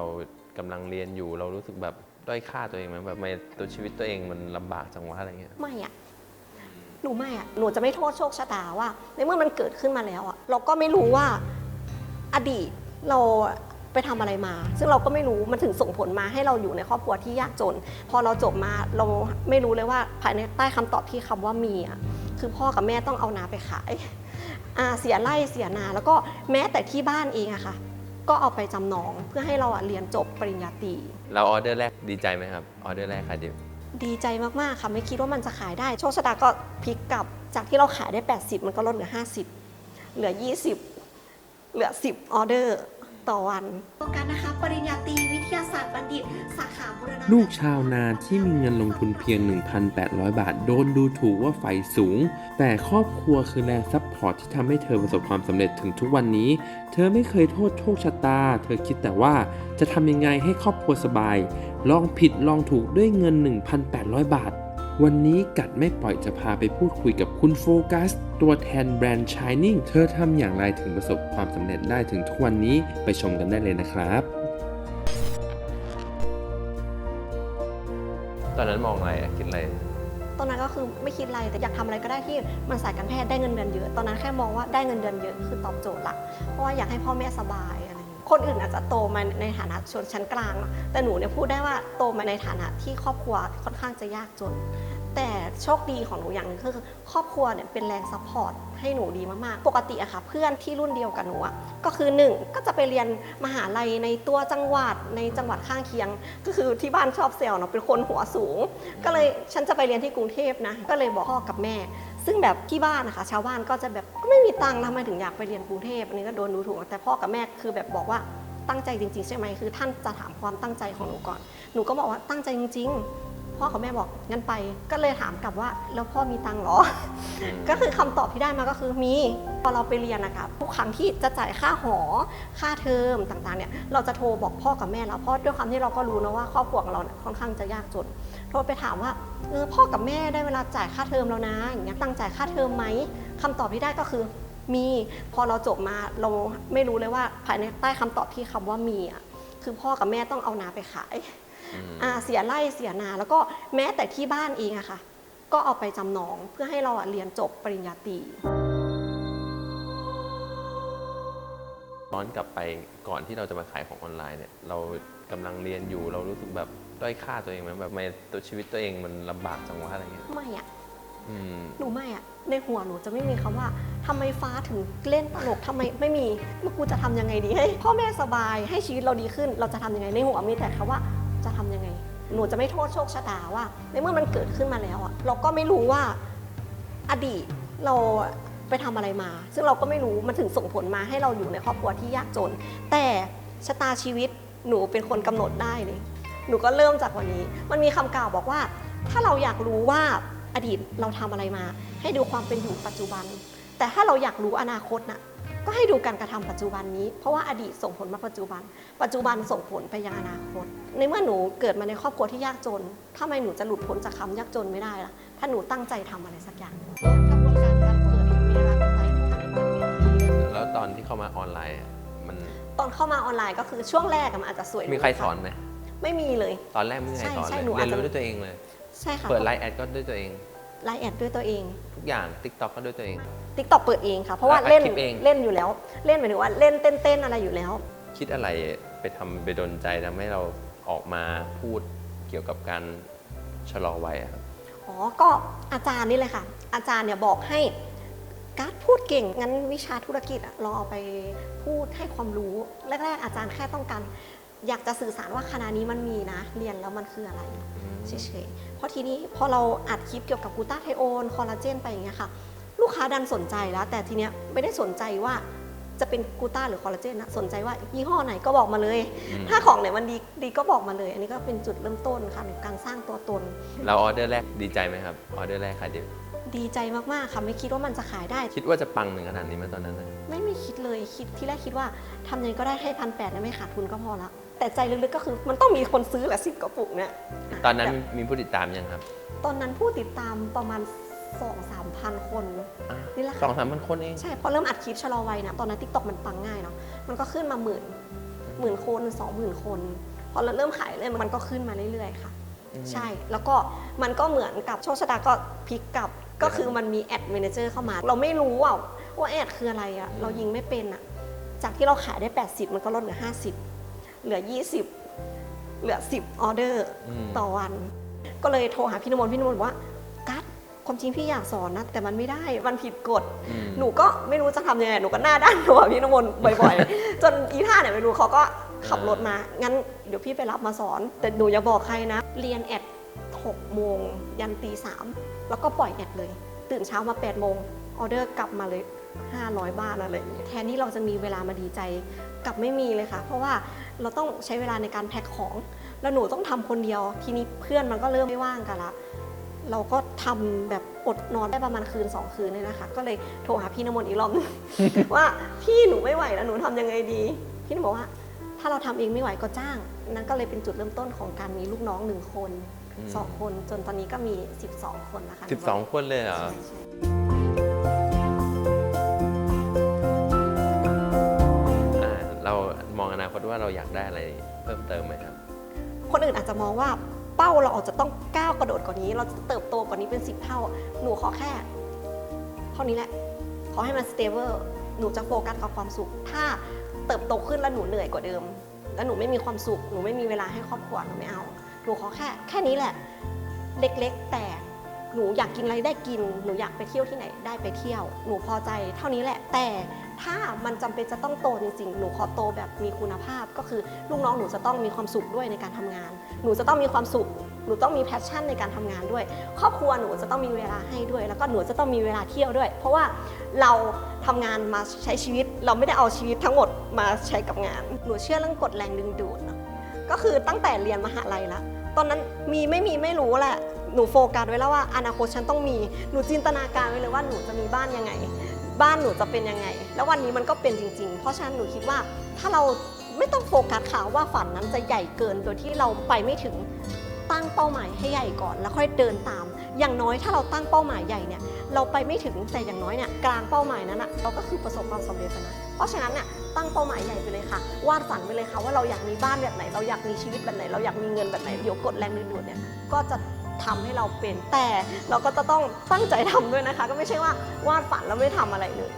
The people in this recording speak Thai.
เรากำลังเรียนอยู่ เรารู้สึกแบบด้อยค่าตัวเองไหมแบบไม่ตัวชีวิตตัวเองมันลำบากจังวะอะไรเงี้ยไม่อะหนูไม่อะหนูจะไม่โทษโชคชะตาว่า ในเมื่อมันเกิดขึ้นมาแล้วอะเราก็ไม่รู้ว่าอดีตเราไปทำอะไรมา ซึ่งเราก็ไม่รู้มันถึงส่งผลมาให้เราอยู่ในครอบครัวที่ยากจน พอเราจบมาเราไม่รู้เลยว่าภายในใต้คำตอบที่คำว่ามีอะคือพ่อกับแม่ต้องเอานาไปขายอาเสียไร่เสียนาแล้วก็แม้แต่ที่บ้านเองอะค่ะ ก็เอาไปจำนองเพื่อให้เราอะเรียนจบปริญญาตรี เราออเดอร์แรกดีใจไหมครับ ออเดอร์แรกขายดีดีใจมากๆ ค่ะ ไม่คิดว่ามันจะขายได้ โชคชะตาก็พลิกกลับ จากที่เราขายได้ 80 มันก็ลดเหลือ 50 เหลือ 20 เหลือ 10 ออเดอร์ ต่อวันโครงการนะคะ ปริญญาตรีวิทยาศาสตร์บัณฑิต สาขาบุรณะลูกชาวนาที่มีเงินลงทุนเพียง 1,800 บาท โดนดูถูกว่าไฟสูง แต่ครอบครัวคือแรงซัพพอร์ตที่ทำให้เธอประสบความสำเร็จถึงทุกวันนี้ เธอไม่เคยโทษโชคชะตา เธอคิดแต่ว่าจะทำยังไงให้ครอบครัวสบาย ลองผิดลองถูกด้วยเงิน 1,800 บาท วันนี้กัดไม่ปล่อยจะพาไปพูดคุยกับคุณโฟกัส ตัวแทนแบรนด์ Shining เธอทำอย่างไรถึงประสบความสำเร็จได้ถึงทุกวันนี้ไปชมกันได้เลยนะครับ ตอนนั้นมองอะไรอะคิดอะไร ตอนนั้นก็คือไม่คิดอะไรแต่อยากทำอะไรก็ได้ที่มันสายการแพทย์ได้เงินเดือนเยอะ ตอนนั้นแค่มองว่าได้เงินเดือนเยอะคือตอบโจทย์หลักเพราะว่าอยากให้พ่อแม่สบาย คนอื่นอาจจะโตมาในฐานะชนชั้นกลาง แต่หนูเนี่ยพูดได้ว่าโตมาในฐานะที่ครอบครัวค่อนข้างจะยากจน แต่โชคดีของหนูอย่างหนึงคือครอบครัวเนี่ยเป็นแรงซัพพอร์ตให้หนูดีมากๆ ปกติอะค่ะเพื่อนที่รุ่นเดียวกับหนูอะก็คือหนึ่งก็จะไปเรียนมหาลัยในตัวจังหวัดในจังหวัดข้างเคียง ก็คือที่บ้านชอบเซลเนาะเป็นคนหัวสูง ก็เลยฉันจะไปเรียนที่กรุงเทพนะก็เลยบอกพ่อกับแม่ ซึ่งแบบที่บ้านนะคะ ชาวบ้านก็จะแบบก็ไม่มีตังค์ทำไมถึงอยากไปเรียนกรุงเทพอันนี้ก็โดนดูถูกแต่พ่อกับแม่คือแบบบอกว่าตั้งใจจริง ๆ ใช่ไหมคือ ท่านจะถามความตั้งใจของหนูก่อน หนูก็บอกว่าตั้งใจจริง ๆ พ่อกับแม่บอกงั้นไป ก็เลยถามกลับว่า แล้วพ่อมีตังค์เหรอ ก็คือคำตอบที่ได้มาก็คือมี พอเราไปเรียนนะคะทุกครั้งที่จะจ่ายค่าหอ ค่าเทอมต่างๆเนี่ย เราจะโทรบอกพ่อกับแม่แล้วเพราะด้วยความที่เราก็รู้นะว่าครอบครัวของเราเนี่ยค่อนข้างจะยากจน โทรไปถามว่าเออพ่อกับแม่ได้เวลาจ่ายค่าเทอมแล้วนะ อย่างเงี้ยตั้งจ่ายค่าเทอมไหมคำตอบที่ได้ก็คือมีพอเราจบมาเราไม่รู้เลยว่าภายในใต้คำตอบที่คำว่ามีอะคือพ่อกับแม่ต้องเอานาไปขายอืมอ่า เสียไร่เสียนา แล้วก็แม้แต่ที่บ้านเองอะค่ะ ก็เอาไปจำนองเพื่อให้เราอะเรียนจบปริญญาตรีย้อนกลับไปก่อนที่เราจะมาขายของออนไลน์เนี่ยเรากำลังเรียนอยู่เรารู้สึกแบบด้อยค่าตัวเองไหมแบบไม่ตัวชีวิตตัวเองมันลำบากจังวะอะไรเงี้ยไม่อะอืมหนูไม่อะในหัวหนูจะไม่มีคำว่าทำไมฟ้าถึงเล่นตลกทำไมไม่มีเมื่อกูจะทำยังไงดีให้พ่อแม่สบายให้ชีวิตเราดีขึ้น เราจะทำยังไงในหัวมีแต่คำว่า จะทำยังไง หนูจะไม่โทษโชคชะตาว่า ในเมื่อมันเกิดขึ้นมาแล้วอะเราก็ไม่รู้ว่าอดีตเราไปทำอะไรมา ซึ่งเราก็ไม่รู้มันถึงส่งผลมาให้เราอยู่ในครอบครัวที่ยากจน แต่ชะตาชีวิตหนูเป็นคนกำหนดได้เลยหนูก็เริ่มจากวันนี้ มันมีคำกล่าวบอกว่า ถ้าเราอยากรู้ว่าอดีตเราทำอะไรมา ให้ดูความเป็นอยู่ปัจจุบัน แต่ถ้าเราอยากรู้อนาคตน่ะ ก็ให้ดูการกระทำปัจจุบันนี้ เพราะว่าอดีตส่งผลมาปัจจุบัน ปัจจุบันส่งผลไปยังอนาคต ในเมื่อหนูเกิดมาในครอบครัวที่ยากจนทำไมหนูจะหลุดพ้นจากคำยากจนไม่ได้ล่ะ ถ้าหนูตั้งใจทำอะไรสักอย่างกระบวนการการเกิดมีอะไรต่างๆแล้วตอนที่เข้ามาออนไลน์อะมันตอนเข้ามาออนไลน์ก็คือช่วงแรกอะมันอาจจะสวยมีใครสอนไหมไม่มีเลย ตอนแรกไม่มีใครสอนใช่เลยใช่หนูเรียนอาจจะรู้ด้วยตัวเองเลย ใช่ค่ะ เปิดไลน์แอดก็ด้วยตัวเอง ไลน์แอดด้วยตัวเอง ทุกอย่าง t ิ k t o k ก็ด้วยตัวเอง ติ๊กต็อกเปิดเองค่ะ เพราะว่าอัดเล่นคลิปเอง เล่นอยู่แล้ว เล่นหมายถึงว่าเล่นเต้นเต้นอะไรอยู่แล้ว คิดอะไรไปทำไปดนใจทำให้เราออกมาพูดเกี่ยวกับการชะลอวัยอะครับอ๋อ ก็อาจารย์นี่เลยค่ะ อาจารย์เนี่ยบอกให้การดพูดเก่ง งั้นวิชาธุรกิจอะลองเอาไปพูดให้ความรู้ แรก ๆ อาจารย์แค่ต้องการ อยากจะสื่อสารว่าคณะนี้มันมีนะ เรียนแล้วมันคืออะไรเฉยๆเพราะทีนี้พอเราอัดคลิปเกี่ยวกับกลูตาไทโอนคอลลาเจนไปอย่างเงี้ยค่ะ ลูกค้าดันสนใจแล้ว แต่ทีเนี้ยไม่ได้สนใจว่าจะเป็นกลูตาหรือคอลลาเจนนะสนใจว่ายี่ห้อไหนก็บอกมาเลยอืมถ้าของไหนมันดีดีก็บอกมาเลย อันนี้ก็เป็นจุดเริ่มต้นค่ะในการสร้างตัวตน เราออเดอร์แรกดีใจไหมครับออเดอร์แรกขายดีดีใจมากๆค่ะไม่คิดว่ามันจะขายได้ คิดว่าจะปังถึงขนาดนี้ไหมตอนนั้นนะไม่ไม่คิดเลยคิดที่แรกคิดว่าทำยังไงก็ได้ให้พันแปดไม่ขาดทุนก็พอละ แต่ใจลึกๆก็คือมันต้องมีคนซื้อแหละสิบกระปุกเนี่ยตอนนั้นแต่มีผู้ติดตามยังครับตอนนั้นผู้ติดตามประมาณสองสามพันคนอะนี่แหละสองค่ะสามพันคนเอง ใช่พอเริ่มอัดคลิปชะลอวัยนะ ตอนนั้นทิกตอกมันปังง่ายเนาะมันก็ขึ้นมาหมื่นหมื่นคนสองหมื่นคน พอเราเริ่มขายเรื่อยมันก็ขึ้นมาเรื่อยๆค่ะ อืม ใช่แล้วก็มันก็เหมือนกับโชคชะตาก็พลิกกลับก็คือมันมีแอดเมนเจอร์เข้ามา เราไม่รู้อะว่าแอดคืออะไรอะเรายิงไม่เป็นอะจากที่เราขายได้ 80 มันก็ลดเหลือ 50 เหลือ 20 เหลือ 10ออเดอร์อืมต่อวัน ก็เลยโทรหาพี่นมนพี่นมนบอกว่ากัดความจริงพี่อยากสอนนะ แต่มันไม่ได้มันผิดกฎอืมหนูก็ไม่รู้จะทำยังไงหนูก็หน้าด้านหัวพี่นมนบ่อยๆ จนอีท่าเนี่ยไม่รู้เขาก็ขับรถมา งั้นเดี๋ยวพี่ไปรับมาสอน แต่หนูอย่าบอกใครนะ เรียนแอด6โมงยันตีสามแล้วก็ปล่อยแอดเลย ตื่นเช้ามา8โมงออเดอร์กลับมาเลย 500บ้านอะไรอย่างเงี้ยแทนที่เราจะมีเวลามาดีใจกลับไม่มีเลยค่ะ เพราะว่า เราต้องใช้เวลาในการแพ็คของ แล้วหนูต้องทำคนเดียว ทีนี้เพื่อนมันก็เริ่มไม่ว่างกันละ เราก็ทำแบบอดนอนได้ประมาณคืน 2 คืนเลยนะคะ ก็เลยโทรหาพี่น้ำมนต์อีกรอบนึงว่าพี่หนูไม่ไหวแล้วหนูทำยังไงดี พี่น้ำบอกว่า ถ้าเราทำเองไม่ไหวก็จ้าง นั่นก็เลยเป็นจุดเริ่มต้นของการมีลูกน้องหนึ่งคนอืมสองคนจนตอนนี้ก็มี 12 คนนะคะสิบสองคนเลยเหรอ ว่าเราอยากได้อะไรเพิ่มเติมไหมครับ คนอื่นอาจจะมองว่าเป้าเราอาจจะต้องก้าวกระโดดกว่านี้ เราจะเติบโตกว่านี้เป็น10เท่า หนูขอแค่ เท่านี้แหละ ขอให้มัน stable หนูจะโฟกัสกับความสุข ถ้าเติบโตขึ้นแล้วหนูเหนื่อยกว่าเดิม แล้วหนูไม่มีความสุข หนูไม่มีเวลาให้ครอบครัวหนูไม่เอา หนูขอแค่ แค่นี้แหละ เล็กๆแต่ หนูอยากกินอะไรได้กิน หนูอยากไปเที่ยวที่ไหนได้ไปเที่ยว หนูพอใจเท่านี้แหละ แต่ถ้ามันจำเป็นจะต้องโตจริงๆ หนูขอโตแบบมีคุณภาพ ก็คือลูกน้องหนูจะต้องมีความสุขด้วยในการทำงาน หนูจะต้องมีความสุข หนูต้องมีแพชชั่นในการทำงานด้วย ครอบครัวหนูจะต้องมีเวลาให้ด้วย แล้วก็หนูจะต้องมีเวลาเที่ยวด้วย เพราะว่าเราทำงานมาใช้ชีวิต เราไม่ได้เอาชีวิตทั้งหมดมาใช้กับงาน หนูเชื่อเรื่องกฎแรงดึงดูด ก็คือตั้งแต่เรียนมหาลัยละ ตอนนั้นมีไม่มีไม่รู้แหละ หนูโฟกัสไว้แล้วว่าอนาคตฉันต้องมี หนูจินตนาการไว้เลยว่าหนูจะมีบ้านยังไง บ้านหนูจะเป็นยังไง แล้ววันนี้มันก็เป็นจริง ๆ เพราะฉะนั้นหนูคิดว่าถ้าเราไม่ต้องโฟกัสค่ะว่าฝันนั้นจะใหญ่เกินโดยที่เราไปไม่ถึงตั้งเป้าหมายให้ใหญ่ก่อน แล้วค่อยเดินตาม อย่างน้อยถ้าเราตั้งเป้าหมายใหญ่เนี่ยเราไปไม่ถึงแต่อย่างน้อยเนี่ยกลางเป้าหมายนั้นอะเราก็คือประสบความสำเร็จนะเพราะฉะนั้นเนี่ยตั้งเป้าหมายใหญ่ไปเลยค่ะ วาดฝันไปเลยค่ะว่าเราอยากมีบ้านแบบไหน เราอยากมีชีวิตแบบไหน เราอยากมีเงินแบบไหนเดี๋ยวกดแรงดึงดูดเนี่ยก็จะ ทำให้เราเป็นแต่เราก็จะต้องตั้งใจทำด้วยนะคะ ก็ไม่ใช่ว่าวาดฝันแล้วไม่ทำอะไรเลย